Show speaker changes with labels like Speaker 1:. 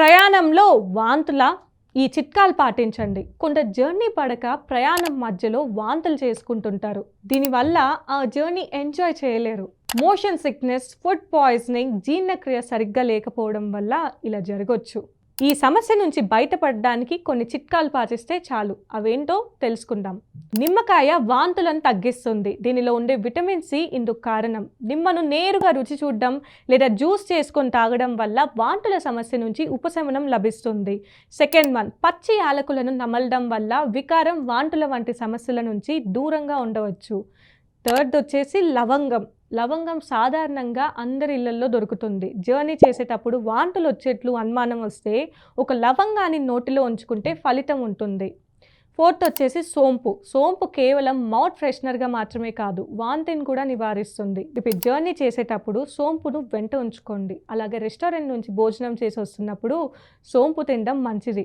Speaker 1: ప్రయాణంలో వాంతుల ఈ చిట్కాలు పాటించండి. కొంత జర్నీ పడక ప్రయాణం మధ్యలో వాంతులు చేసుకుంటుంటారు. దీనివల్ల ఆ జర్నీ ఎంజాయ్ చేయలేరు. మోషన్ సిక్నెస్ ఫుడ్ పాయిజనింగ్ జీర్ణక్రియ సరిగ్గా లేకపోవడం వల్ల ఇలా జరగవచ్చు ఈ సమస్య నుంచి బయటపడడానికి కొన్ని చిట్కాలు పాటిస్తే చాలు. అవేంటో తెలుసుకుందాం. నిమ్మకాయ వాంతులను తగ్గిస్తుంది. దీనిలో ఉండే విటమిన్ సి ఇందుకు కారణం. నిమ్మను నేరుగా రుచి చూడడం లేదా జ్యూస్ చేసుకొని తాగడం వల్ల వాంతుల సమస్య నుంచి ఉపశమనం లభిస్తుంది. సెకండ్ వన్ పచ్చి యాలకులను నమలడం వల్ల వికారం వాంతుల వంటి సమస్యల నుంచి దూరంగా ఉండవచ్చు. థర్డ్ వచ్చేసి లవంగం. లవంగం సాధారణంగా అందరి ఇళ్ళలో దొరుకుతుంది. జర్నీ చేసేటప్పుడు వాంతులు వచ్చేట్లు అనుమానం వస్తే ఒక లవంగాన్ని నోటిలో ఉంచుకుంటే ఫలితం ఉంటుంది. ఫోర్త్ వచ్చేసి సోంపు. సోంపు కేవలం మౌత్ ఫ్రెషనర్గా మాత్రమే కాదు వాంతిని కూడా నివారిస్తుంది. ఇప్పుడు జర్నీ చేసేటప్పుడు సోంపును వెంట ఉంచుకోండి. అలాగే రెస్టారెంట్ నుంచి భోజనం చేసి వస్తున్నప్పుడు సోంపు తినడం మంచిది.